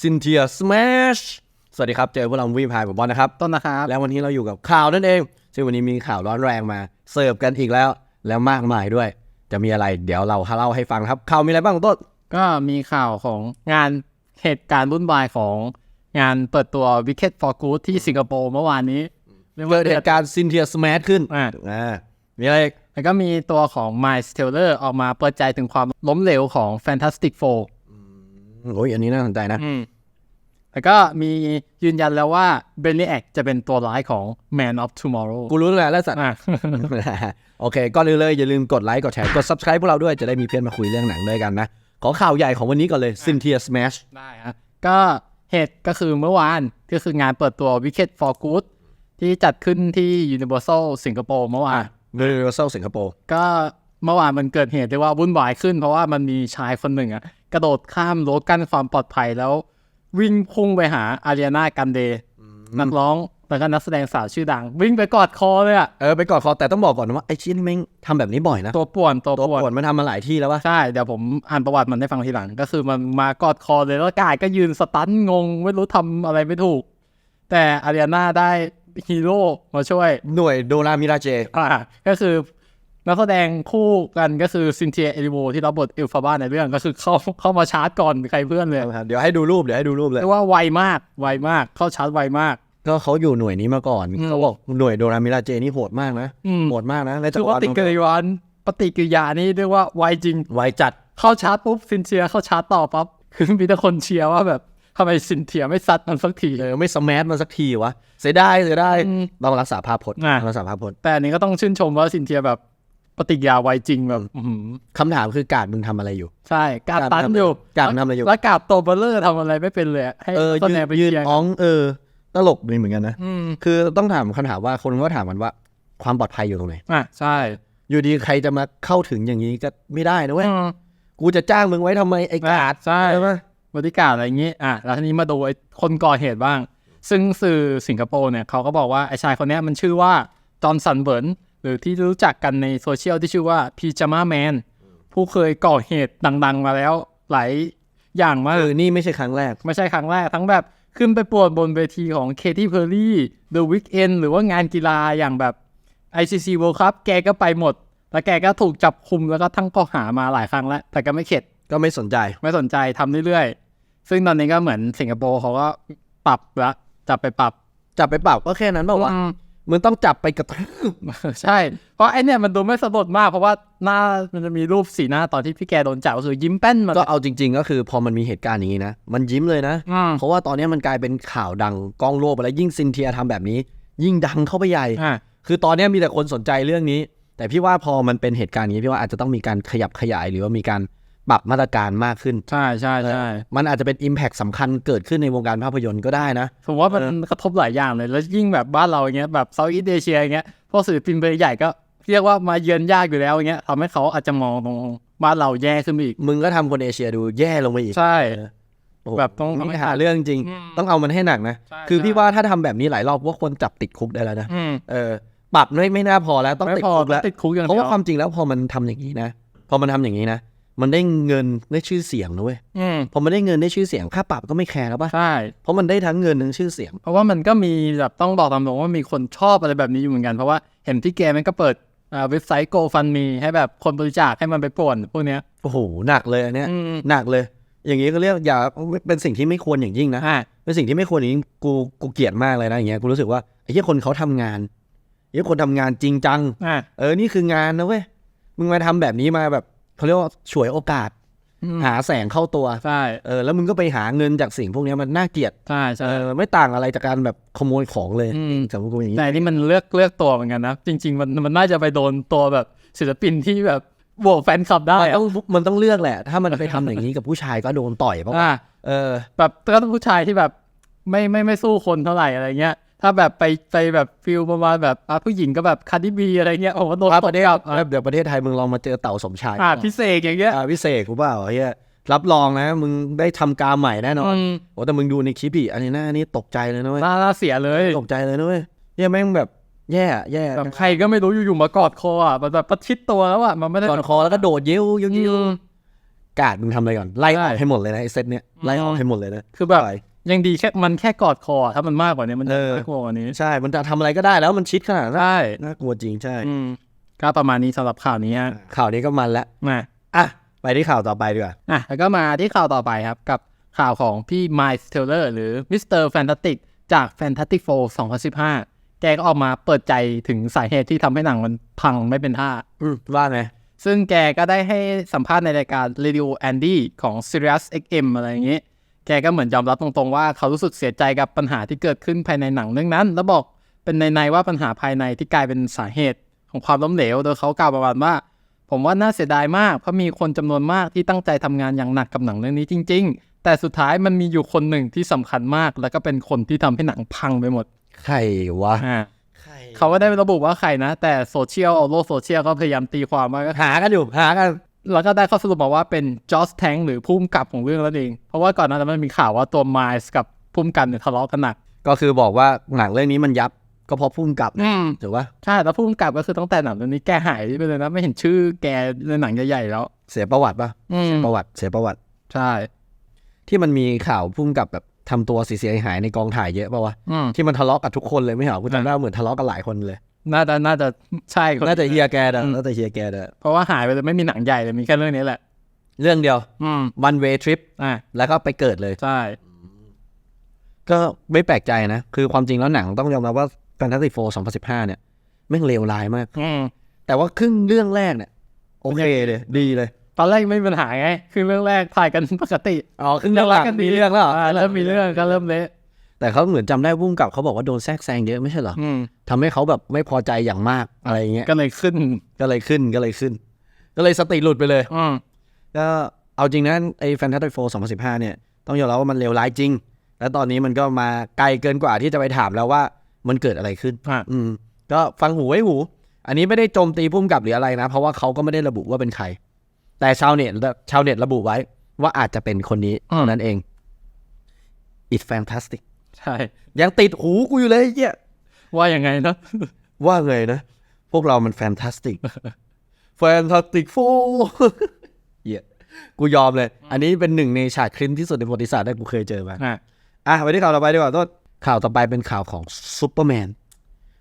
ซินเทียส a s ชสวัสดีครับ เจอพวกเราวีพายผมบอลนะครับ ต้นนะครับ แล้ววันนี้เราอยู่กับข่าวนั่นเอง ซึ่งวันนี้มีข่าวร้อนแรงมา เสิร์ฟกันอีกแล้ว แล้วมากมายด้วย จะมีอะไรเดี๋ยวเราเล่าให้ฟังครับข่าวมีอะไรบ้างคุณต้น ก็มีข่าวของงานเหตุการณ์วุ่นวายของงานเปิดตัว Wicked for Good ที่สิงคโปร์เมื่อวานนี้รียว่าเกิดเหตุการณ์ซินเทียส a s ชขึ้นอะอ่ามีอะไรอีกแล้วก็มีตัวของ Miles Teller ออกมาเปิดใจถึงความล้มเหลวของ Fantastic Four โอ้ยอันนี้น่าสนใจนะอืมแล้วก็มียืนยันแล้วว่า b e n n y a c จะเป็นตัวร้ายของ Man of Tomorrow กูรู้แล้วแหละสัตว์อะโอเคก่อนอื่นเลยอย่าลืมกดไลค์กดแชร์กด subscribe พวกเราด้วยจะได้มีเพื่อนมาคุยเรื่องหนังด้วยกันนะ ขอข่าวใหญ่ของวันนี้ก่อนเลยซินเทียส a s ชได้ฮะก็เหตุก็คือเมื่อวานก็คืองานเปิดตัว Wicked for Good ที่จัดขึ้นที่ Universal สิงคโปร์เมื่อวานเ u เซลสิงคโปร์ก็เมื่อวานมันเกิดเหตุเรียกว่าวุ่นวายขึ้นเพราะว่ามันมีชายคนหนึ่งอะ กระโดดข้ามรั้วกั้นความปลอดภัยแล้ว วิ่งพุ่งไปหาอารีนากันเดย์นักร้องแล้วก็นักแสดงสาวชื่อดัง วิ่งไปกอดคอเลยอะเออไปกอดคอแต่ต้องบอกก่อนนะว่าไอ้ชิ้นนี่แม่งทำแบบนี้บ่อยนะตัวป่วนตัวตัวป่วนปวดมันทำมาหลายที่แล้ววะใช่เดี๋ยวผมอ่านประวัติมันให้ฟังทีหลัง ก็คือมันมากอดคอเลยแล้วกายก็ยืนสตันงง ไม่รู้ทำอะไรไม่ถูก แต่อารีนาได้ฮีโร่มาช่วยหน่วยโดรามิราเจอ่าก็คือ นักแสดงคู่กันก็คือซินเทียเอลิโวที่รับบทเอลฟาบ้าในเรื่องก็คือเข้าเข้ามาชาร์จก่อนใครเพื่อนเลยเดี๋ยวให้ดูรูปเดี๋ยวให้ดูรูปเลยเรียกว่าไวมากไวมากเข้าชาร์จไวมาก ก็เขาอยู่หน่วยนี้มาก่อนอืมเขาบอกหน่วยโดรามิราเจนี่โหดมากนะอืมโหดมากนะและจัคืกอรว่าวาลปฏิกิริยาปฏิกิริยานี่เรียกว่าไวจริงไวจัดเข้าชาร์จปุ๊บซินเทียเข้าชาร์จต่อปั๊บคือมีแต่คนเชียร์ว่าแบบทำไมซินเทียไม่ซัดมันสักทีเออไม่สแมัมาสักทีวะเสียดายเสียดายอืมต้องรักษาภาพพจน์อะต้องรักษาภาพพจน์แต่อันนี้ก็ต้องชื่นชมว่าซินเทียแบบ ปฏิกิริยาไวจริงแบบอื้อหือคำถามคือกาดมึงทำอะไรอยู่ ใช่กาดกาดตันทำอยู่กาดมันทำอะไรอยู่แล้วกาดโตวเบลเลอร์ทำอะไรไม่เป็นเลยอะให้เออต้นยืแนนไปยืนเชียร์อ้องเออตลกดีเหมือนกันนะอืมคือต้องถามคำถามว่าคนก็ถามกันว่า ความปลอดภัยอยู่ตรงไหนอะใช่ อยู่ดีใครจะมาเข้าถึงอย่างนี้ก็ไม่ได้นะเว้ยอืมกูจะจ้างมึงไว้ทำไมไอ้กาดใช่ใช่ไหมบริการอะไรอย่างนี้อะแล้วทีนี้มาดูไอ้คนก่อเหตุบ้าง ซึ่งสื่อสิงคโปร์เนี่ยเขาก็บอกว่าไอ้ชายคนเนี้ยมันชื่อว่าจอห์นสันเบิร์น หรือที่รู้จักกันในโซเชียลที่ชื่อว่าพีจามาแมนผู้เคยก่อเหตุดัง ๆ มาแล้ว หลายอย่างมากเออนี่ไม่ใช่ครั้งแรก ไม่ใช่ครั้งแรก ทั้งแบบขึ้นไปปวดบนเวทีของเคที่เพอร์รี่ The Weeknd หรือว่างานกีฬาอย่างแบบ ICC World Cup แกก็ไปหมด แล้วแกก็ถูกจับคุมแล้วก็ทั้งข้อหามาหลายครั้งแล้ว แต่ก็ไม่เข็ด ก็ไม่สนใจ ไม่สนใจทำเรื่อยๆ ซึ่งตอนนี้ก็เหมือนสิงคโปร์เขาก็ปรับแล้วจับไปปรับ จับไปปรับก็แค่นั้นบอกว่าอืม มึงต้องจับไปกระทืบใช่ เพราะไอเนี่ยมันดูไม่สลดมากเพราะว่าหน้ามันจะมีรูปสีหน้าตอนที่พี่แกโดนจับก็คือยิ้มแป้นมาก็เอาจริง ๆ ก็คือพอมันมีเหตุการณ์อย่างนี้นะ มันยิ้มเลยนะอืมเพราะว่าตอนนี้มันกลายเป็นข่าวดังกล้องโลกไปแล้วยิ่งซินเทียทำแบบนี้ ยิ่งดังเข้าไปใหญ่อ่าคือตอนนี้มีแต่คนสนใจเรื่องนี้ แต่พี่ว่าพอมันเป็นเหตุการณ์อย่างนี้พี่ว่าอาจจะต้องมีการขยับขยายหรือว่ามีการ ปรับมาตรการมากขึ้น ใช่ใช่ใช่มันอาจจะเป็น Impact สำคัญเกิดขึ้นในวงการภาพยนตร์ก็ได้นะผมว่ามันกระทบหลายอย่างเลย แล้วยิ่งแบบบ้านเราอย่างเงี้ยแบบเซาท์อีสเอเชียอย่างเงี้ยพวกศิลปินเบอร์ใหญ่ก็เรียกว่ามาเยือนยากอยู่แล้วอย่างเงี้ยทำให้เขาอาจจะมองตรงบ้านเราแย่ขึ้นไปอีก มึงก็ทำคนเอเชียดูแย่ลงไปอีก ใช่โอ้โหแบบต้องนี่หาเรื่องจริงอืมต้องเอามันให้หนักนะใช่คือใช่พี่ว่าถ้าทำแบบนี้หลายรอบว่าควรจับติดคุกได้แล้วนะอืมเออ ปรับไม่ไม่น่าพอแล้วต้องไม่ติดพอคุกแล้วติดคุกอย่างเพราะเดียว่าความจริงแล้วพอมันทำอย่างนี้นะ พอมันทำอย่างนี้นะ มันได้เงินได้ชื่อเสียงนะเว้ยอืมพอมันได้เงินได้ชื่อเสียงค่าปรับก็ไม่แคร์แล้วป่ะ ใช่ เพราะมันได้ทั้งเงินทั้งชื่อเสียง เพราะว่ามันก็มีแบบต้องบอกตามตรงว่ามีคนชอบอะไรแบบนี้อยู่เหมือนกัน เพราะว่าเห็นที่แกมันก็เปิดอ่าเว็บไซต์ GoFundMe ให้แบบคนบริจาคให้มันไปป่วนพวกเนี้ยโอ้โห หนักเลยอันเนี้ย อืมหนักเลย อย่างนี้ก็เรียกอย่าเป็นสิ่งที่ไม่ควรอย่างยิ่งนะ อ่าเป็นสิ่งที่ไม่ควรอย่างยิ่งกูกูเกลียดมากเลยนะอย่างเงี้ยกูรู้สึกว่าไอ้ที่คนเขาทำงานไอ้ที่คนทำงานจริงจัง อ่า เออ นี่คืองานนะเว้ย มึงมาทำแบบนี้มาแบบ เขาเรียกว่าฉวยโอกาสอืมหาแสงเข้าตัวใช่เออแล้วมึงก็ไปหาเงินจากสิ่งพวกเนี้ยมันน่าเกลียดใช่เอใช่อไม่ต่างอะไรจากการแบบขโมยของเลยอืมสำหรับกูอย่างนี้แต่นี่มันเลือกเลือกตัวเหมือนกันนะ จริง ๆ มันมันน่าจะไปโดนตัวแบบศิลปินที่แบบโหวตแฟนคลับได้มันอะต้องมันต้องเลือกแหละ ถ้ามันไปทำอย่างนี้กับผู้ชายก็โดนต่อยเพราะว่าอ่าเออ แบบก็ต้องผู้ชายที่แบบไม่ไม่ไม่สู้คนเท่าไหร่อะไรเงี้ย ถ้าแบบไปไปแบบฟิลประมาณแบบอะผู้หญิงก็แบบคาร์ดิบีอะไรเงี้ยโอ้โหโดนครับตปบระเทศกลับเดี๋ยวประเทศไทยมึงลองมาเจอเต่าสมชายอ่าพิเศษอย่างเงี้ยอ่าพิเศษกูเปล่าเฮียรับรองนะ มึงได้ทำการใหม่แน่นอนอืมโอ้แต่มึงดูในคลิปอีกอันนี้หน้านี่ตกใจเลยนะเว้ยน่าน่าเสียเลยตกใจเลยนะเว้ยเฮียแม่งแบบแย่อะแย่แบบใครก็ไม่รู้อยู่ๆมากอดคออะมันแบบประชิดตัวแล้วอะมันไม่ได้ก่อนคอแล้วก็โดดเยิ้วยิ้วอืยิ้วมกาดมึงทำอะไรก่อนไล่ออกใช่ให้หมดเลยนะไอ้เซตเนี้ยไล่ออกให้หมดเลยนะคือแบบปล่อ ยยังดีแค่มันแค่กอดคอถ้ามันมากกว่านี้มันจะเออน่ากลัวกว่านี้ ใช่ มันจะทำอะไรก็ได้แล้วมันชิดขนาดนั้นใช่น่ากลัวจริงใช่อืมก็ประมาณนี้สำหรับข่าวนี้ฮะข่าวนี้ก็มันแล้วมาอะไปที่ข่าวต่อไปดีกว่าอะแล้วก็มาที่ข่าวต่อไปครับกับข่าวของพี่ Miles Teller หรือ Mr. Fantastic จาก Fantastic Four 2015 แกก็ออกมาเปิดใจถึงสาเหตุที่ทำให้หนังมันพังไม่เป็นท่าอืมว่าไง ซึ่งแกก็ได้ให้สัมภาษณ์ในรายการ Radio Andy ของ Sirius XM อะไรอย่างนี้ แกก็เหมือนยอมรับตรงๆว่าเขารู้สึกเสียใจกับปัญหาที่เกิดขึ้นภายในหนังเรื่องนั้น แล้วบอกเป็นในๆว่าปัญหาภายในที่กลายเป็นสาเหตุของความล้มเหลว โดยเขากล่าวประมาณว่า ผมว่าน่าเสียดายมากเพราะมีคนจำนวนมากที่ตั้งใจทำงานอย่างหนักกับหนังเรื่องนี้จริง ๆ แต่สุดท้ายมันมีอยู่คนหนึ่งที่สำคัญมาก แล้วก็เป็นคนที่ทำให้หนังพังไปหมดใครวะอ่าใครเขาก็ได้ระบุว่าใครนะ แต่โซเชียลโลกโซเชียลก็พยายามตีความว่าหากันอยู่หากัน แล้วก็ได้ข้อสรุปมาว่าเป็นจอสแทงหรือพุ่มกับของเรื่องนั่นเอง เพราะว่าก่อนหน้านั้นมันมีข่าวว่าตัวไมล์กับพุ่มกับเนี่ยทะเลาะกันหนัก ก็คือบอกว่าหนังเรื่องนี้มันยับก็เพราะพุ่มกับอืมถูกปะใช่แล้วพุ่มกับก็คือตั้งแต่หนังเรื่องนี้แกหายไปเลยนะไม่เห็นชื่อแกในหนังใหญ่ๆแล้ว เสียประวัติปะอืมประวัติเสียประวัติ ใช่ ที่มันมีข่าวพุ่มกับแบบ ทำตัวเสียหายในกองถ่ายเยอะปะวะอืมที่มันทะเลาะกับทุกคนเลยไม่เหรอกูจำได้ว่าเหมือนทะเลาะกันหลายคนเลย น่าจะน่าจะใช่คนน่าจะเฮียแกเด้อน่าจะเฮียแกเด้อเพราะว่าหายไปเลยไม่มีหนังใหญ่เลยมีแค่เรื่องนี้แหละ เรื่องเดียวอืม one way trip อ่าแล้วก็ไปเกิดเลยใช่ก็ไม่แปลกใจนะ คือความจริงแล้วหนังต้องยอมรับว่า Fantastic Four 2015เนี่ยแม่งเลวร้ายมากอืมแต่ว่าครึ่งเรื่องแรกเนี่ย โอเคเลย ดีเลย ตอนแรกไม่มีปัญหาไง คือเรื่องแรกถ่ายกันปกติอ๋อครึ่งเรื่องหลังมีเรื่องแล้วเหรออ่าเริ่มมีเรื่องก็เริ่มเละแต่เขาเหมือนจำได้พุ่มกับเขาบอกว่าโดนแทรกแซงเยอะไม่ใช่เหรออืมทำให้เขาแบบไม่พอใจอย่างมากอะไรอย่างเงี้ยก็เลยขึ้นก็เลยขึ้นก็เลยขึ้น ก็เลยสติหลุดไปเลย อืมก็เอาจริงนะไอ้ Fantastic Four 2015 เนี่ย ต้องยอมรับว่ามันเลวร้ายจริง แล้วตอนนี้มันก็มาไกลเกินกว่าที่จะไปถามแล้วว่ามันเกิดอะไรขึ้น อะอืม ก็ฟังหูไว้หู อันนี้ไม่ได้โจมตีพุ่มกับหรืออะไรนะ เพราะว่าเขาก็ไม่ได้ระบุว่าเป็นใคร แต่ชาวเน็ตชาวเน็ตระบุไว้ ว่าอาจจะเป็นคนนี้เท่านั้นเอง It's fantastic ใช่ ยังติดหูกูอยู่เลยไอ้เหี้ยว่ายังไงเนอะว่าไงนะ พวกเรามัน fantastic fantastic four เหี้ยกูยอมเลย อันนี้เป็นหนึ่งในฉากคลินที่สุดในประวัติศาสตร์ที่กูเคยเจอมาอะอะไปที่ข่าวต่อไปดีกว่าต้นข่าวต่อไปเป็นข่าวของซูเปอร์แมน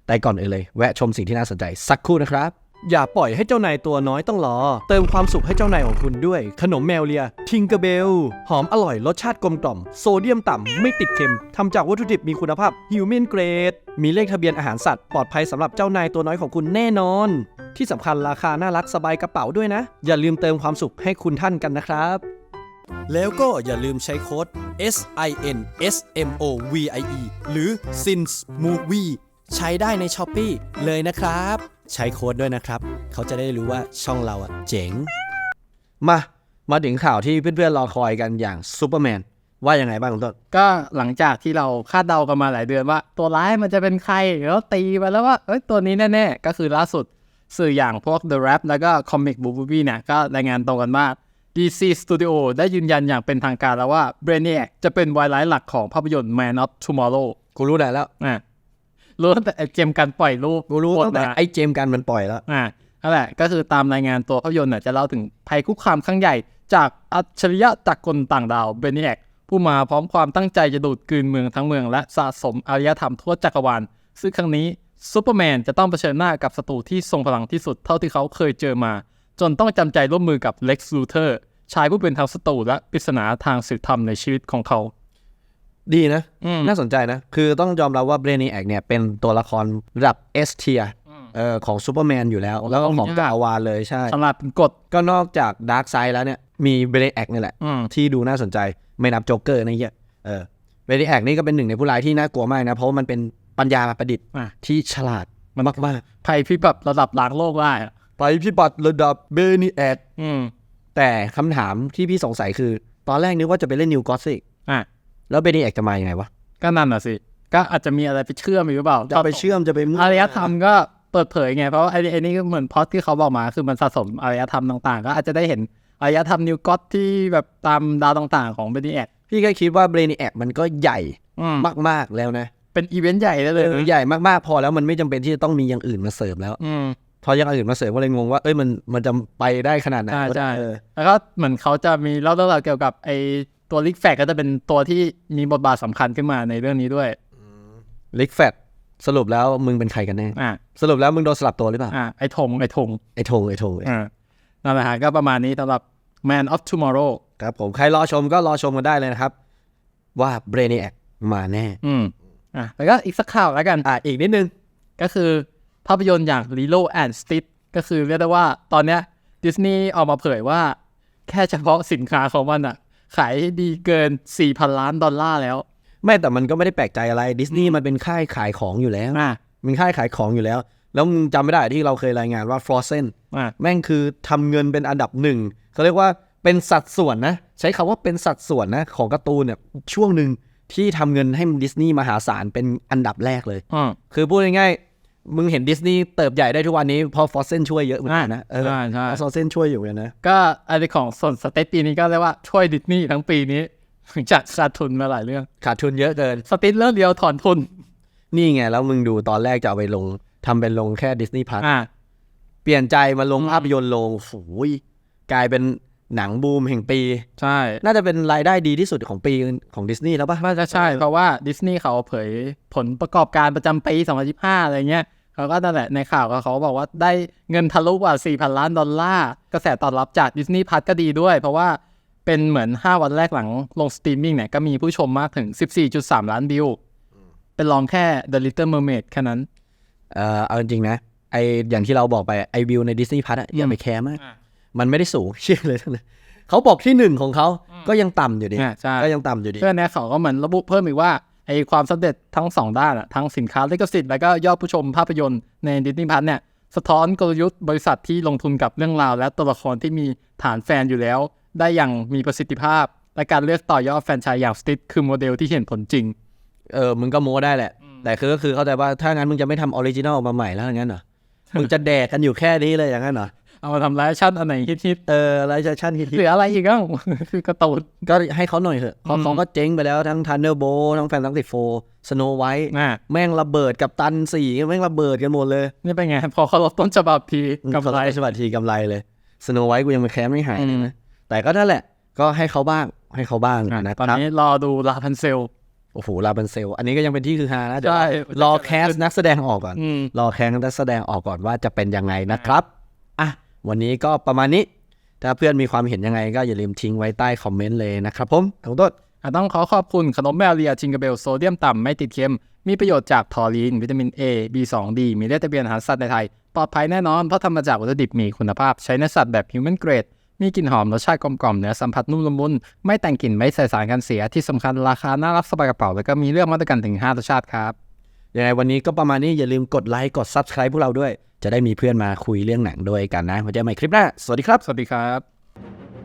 แต่ก่อนอื่นเลย แวะชมสิ่งที่น่าสนใจสักครู่นะครับ อย่าปล่อยให้เจ้านายตัวน้อยต้องรอ เติมความสุขให้เจ้านายของคุณด้วย ขนมแมวเลีย ทิงเกอร์เบล หอมอร่อยรสชาติกลมกล่อม โซเดียมต่ำ ไม่ติดเค็ม ทำจากวัตถุดิบมีคุณภาพฮิวแมนเกรด มีเลขทะเบียนอาหารสัตว์ ปลอดภัยสำหรับเจ้านายตัวน้อยของคุณแน่นอน ที่สำคัญราคาน่ารักสบายกระเป๋าด้วยนะ อย่าลืมเติมความสุขให้คุณท่านกันนะครับ แล้วก็อย่าลืมใช้โค้ด S I N S M O V I E หรือ SINS Movie ใช้ได้ใน s h อ p e e เลยนะครับ ใช้โค้ดด้วยนะครับ เขาจะได้รู้ว่าช่องเราอะเจ๋ง มา มาถึงข่าวที่เพื่อนๆรอคอยกันอย่างซูเปอร์แมนว่ายังไงบ้างคุณต้น ก็หลังจากที่เราคาดเดากันมาหลายเดือนว่า ตัวร้ายมันจะเป็นใครแล้วตีไปแล้วว่าเอ้ยตัวนี้แน่ๆ ก็คือล่าสุดสื่ออย่างพวก The Rap แล้วก็ Comic Book Movie เนี่ยก็รายงานตรงกันว่า DC Studio ได้ยืนยันอย่างเป็นทางการแล้วว่า Brainiac จะเป็นวายร้ายหลักของภาพยนตร์ Man of Tomorrow กูรู้ได้แล้วอะ รู้ตั้งแต่ไอ้เกมการปล่อยรูปกูรู้โพสตั้งแต่มาไอ้เจมส์กันมันปล่อยแล้วอ่านั่นแหละก็คือตามรายงานตัวภาพยนตร์น่ะจะเล่าถึงภัยคุกคามครั้งใหญ่ จากอัจฉริยะจากกลต่างดาวเบนิแอกผู้มาพร้อมความตั้งใจจะดูดกลืนเมืองทั้งเมือง และสะสมอารยธรรมทั่วจักรวาลซึ่งครั้งนี้ซูเปอร์แมนจะต้องเผชิญหน้ากับศัตรูที่ทรงพลังที่สุดเท่าที่เขาเคยเจอมา จนต้องจำใจร่วมมือกับเล็กซ์ลูเทอร์ชายผู้เป็นทั้งศัตรูและปริศนาทางศีลธรรมในชีวิตของเขา ดีนะอืมน่าสนใจนะ คือต้องยอมรับว่าเบรนีแอกเนี่ยเป็นตัวละครระดับ S เทียเออของซูเปอร์แมนอยู่แล้ว แล้วก็ของยากกาวาเลยใช่สำหรับเป็นกฎก็นอกจากดาร์กไซด์แล้วเนี่ยมีเบรนีแอกนี่แหละอืมที่ดูน่าสนใจไม่นับโจ๊กเกอร์นะเหี้ยเออเบรนีแอกนี่ก็เป็นหนึ่งในผู้ร้ายที่น่ากลัวมากนะ เพราะว่ามันเป็นปัญญาประดิษฐ์อะที่ฉลาดมากมากภัยพิบัติระดับล้างโลกได้อะๆไปพิบัติระดับเบรนีแอกอืมแต่คำถามที่พี่สงสัยคือ ตอนแรกนึกว่าจะไปเล่นนิวกอสซิอะ แล้วเบรนีแอกจะมายังไงวะ ก็นั่นน่ะสิ ก็อาจจะมีอะไรไปเชื่อมอยู่หรือเปล่าจะไปเชื่อมจะไปมั่วอารยธรรมก็เปิดเผยไง เพราะว่าไอ้ไอ้นี่ก็เหมือนพล็อดที่เขาบอกมา คือมันสะสมอารยธรรมต่างๆ ก็อาจจะได้เห็นอารยธรรมนิวก็อตที่แบบตามดาวต่างๆ ของเบนีแอดพี่ก็คิดว่าเบรนีแอกมันก็ใหญ่มมากๆแล้วนะ เป็นอีเวนต์ใหญ่ได้เลยเออใหญ่มากๆพอแล้วมันไม่จำเป็นที่จะต้องมีอย่างอื่นมาเสริมแล้วอืมโถพอยังอื่นมาเสริมก็เลยงงว่าเอ้ยมันมันจะไปได้ขนาดไหนใช่ใช่เออแล้วก็เหมือนเขาจะมีเล่าเรื่องราวเกี่ยวกับไอ ตัวลิกแฟกก็จะเป็นตัวที่มีบทบาทสำคัญขึ้นมาในเรื่องนี้ด้วย ลิกแฟตสรุปแล้วมึงเป็นใครกันแน่อ่าสรุปแล้วมึงโดนสลับตัวหรือเปล่าอ่าไอธงไอธงไอ้โทงไอ้โทงอ่านั่นแหละฮะก็ประมาณนี้สำหรับ Man of Tomorrow ครับผมใครรอชมก็รอชมกันได้เลยนะครับ ว่าเบรนีแอมาแน่ อืมอะแล้วก็อีกสักข่าวแล้วกันอะอีกนิดนึง ก็คือภาพยนตร์อย่าง Lilo and Stitch ก็คือเรียกได้ว่าตอนเนี้ยดิสนีย์ออกมาเผยว่า แค่เฉพาะสินค้าของมันอะ ขายดีเกิน 4,000 ล้านดอลลาร์แล้ว ไม่แต่มันก็ไม่ได้แปลกใจอะไรดิสนีย์มันเป็นค่ายขายของอยู่แล้วอะมันค่ายขายของอยู่แล้ว แล้วมึงจำไม่ได้ที่เราเคยรายงานว่า Frozen อะแม่งคือทำเงินเป็นอันดับหนึ่งเขาเรียกว่าเป็นสัดส่วนนะ ใช้คำว่าเป็นสัดส่วนนะ ของการ์ตูนเนี่ยช่วงหนึ่งที่ทำเงินให้ดิสนีย์มหาศาลเป็นอันดับแรกเลย อืมคือพูดง่ายๆ มึงเห็นดิสนีย์เติบใหญ่ได้ทุกวันนี้เพราะฟอสเซนช่วยเยอะเหมือนกันนะเออใช่ใช่ฟอสเซนช่วยอยู่เลยนะก็อะไรของส่วนสเตทปีนี้ก็เรียกว่าช่วยดิสนีย์ทั้งปีนี้จากขาดทุนมาหลายเรื่อง ขาดทุนเยอะเกินสติทเรื่องเดียวถอนทุน นี่ไง แล้วมึงดูตอนแรกจะเอาไปลงทำเป็นลงแค่ดิสนีย์พัทอะเปลี่ยนใจมาลงภาพยนตร์ลงโอ้ยกลายเป็นหนังบูมแห่งปี ใช่ น่าจะเป็นรายได้ดีที่สุดของปีของดิสนีย์แล้วปะน่าจะใช่ เพราะว่าดิสนีย์เขาเผยผลประกอบการประจำปี 2025 อะไรเงี้ย เขาก็นั่นแหละในข่าวก็เขาบอกว่าได้เงินทะลุกว่า 4,000 ล้านดอลลาร์ กระแสตอบรับจากดิสนีย์พัทก็ดีด้วย เพราะว่าเป็นเหมือน 5 วันแรกหลังลงสตรีมมิ่งเนี่ยก็มีผู้ชมมากถึง 14.3 ล้านวิว เป็นรองแค่ The Little Mermaid แค่นั้น เอ่อเอาจริงๆนะไออย่างที่เราบอกไปไอวิวในดิสนีย์พัทอย่าไปแคร์มากอะมันไม่ได้สูงเชื่อเลยนะเขาบอกที่หนึ่งของเขาก็ยังต่ำอยู่ดีอะใช่ก็ยังต่ำอยู่ดี เพื่อนเนี่ยเขาก็เหมือนระบุเพิ่มอีกว่า ไอ้ความสำเร็จทั้งสองด้านอะทั้งสินค้าลิขสิทธิ์แล้วก็ยอดผู้ชมภาพยนตร์ในดิสนีย์พัทเนี่ยสะท้อนกลยุทธ์บริษัทที่ลงทุนกับเรื่องราว และตัวละครที่มีฐานแฟนอยู่แล้ว ได้อย่างมีประสิทธิภาพ และการเลือกต่อยอดแฟนชายอย่างสติทคือโมเดลที่เห็นผลจริง เออมึงก็โม้ได้แหละ แต่คือก็คือเข้าใจว่าถ้างั้นมึงจะไม่ทำออริจินอลมาใหม่แล้วอย่างนั้นเหรอมึงจะแดกกันอยู่แค่นี้เลยอย่างนั้นเหรอ เอามาทำไลฟ์ชั่นอันไหนฮิตเออไลฟ์ชั่นฮิตๆหรืออะไรอีกอะคือการ์ตูนๆก็ให้เขาหน่อยเถอะเพราะเขาก็เจ๊งไปแล้วทั้งทันเดอร์โบทั้งแฟนตังติโฟสโนไวท์อะแม่งระเบิดกับตันสี่แม่งระเบิดกันหมดเลย นี่เป็นไง พอเขาลดต้นฉบับทีกำไรสวัสดีกำไรเลยสโนไวท์กูยังไม่แค้ไม่หายอืเลยมนะแต่ก็นั่นแหละ ก็ให้เขาบ้างให้เขาบ้างอะนะตอนครับนี้รอดูลาพันเซลโอ้โหลาบันเซล อันนี้ก็ยังเป็นที่คือฮานะเดี๋ยวใช่รอแคสนักแสดงออกก่อนอืมรอแคสนักแสดงออกก่อนว่าจะเป็นยังไงนะครับ อะ วันนี้ก็ประมาณนี้ ถ้าเพื่อนมีความเห็นยังไงก็อย่าลืมทิ้งไว้ใต้คอมเมนต์เลยนะครับผมทั้งต้นต้องขอขอบคุณขนมแมวเรียจิงกาเบลโซเดียมต่ำไม่ติดเค็ม มีประโยชน์จากทอรีน วิตามิน A B2D มีเลขทะเบียนอาหารสัตว์ในไทย ปลอดภัยแน่นอน เพราะทำมาจากวัตถุดิบมีคุณภาพ ใช้ในสัตว์แบบ human grade มีกลิ่นหอมรสชาติกลมกล่อมเนื้อสัมผัสนุ่มละมุน ไม่แต่งกลิ่นไม่ใส่สารกันเสียที่สำคัญราคาน่ารักสบายกระเป๋า แล้วก็มีเลือกมาตรกันถึง5รสชาติครับ ยังไงวันนี้ก็ประมาณนี้อย่าลืมกดไลค์กด Subscribe พวกเราด้วย จะได้มีเพื่อนมาคุยเรื่องหนังด้วยกันนะไว้เจอกันใหม่คลิปหน้า สวัสดีครับ สวัสดีครับ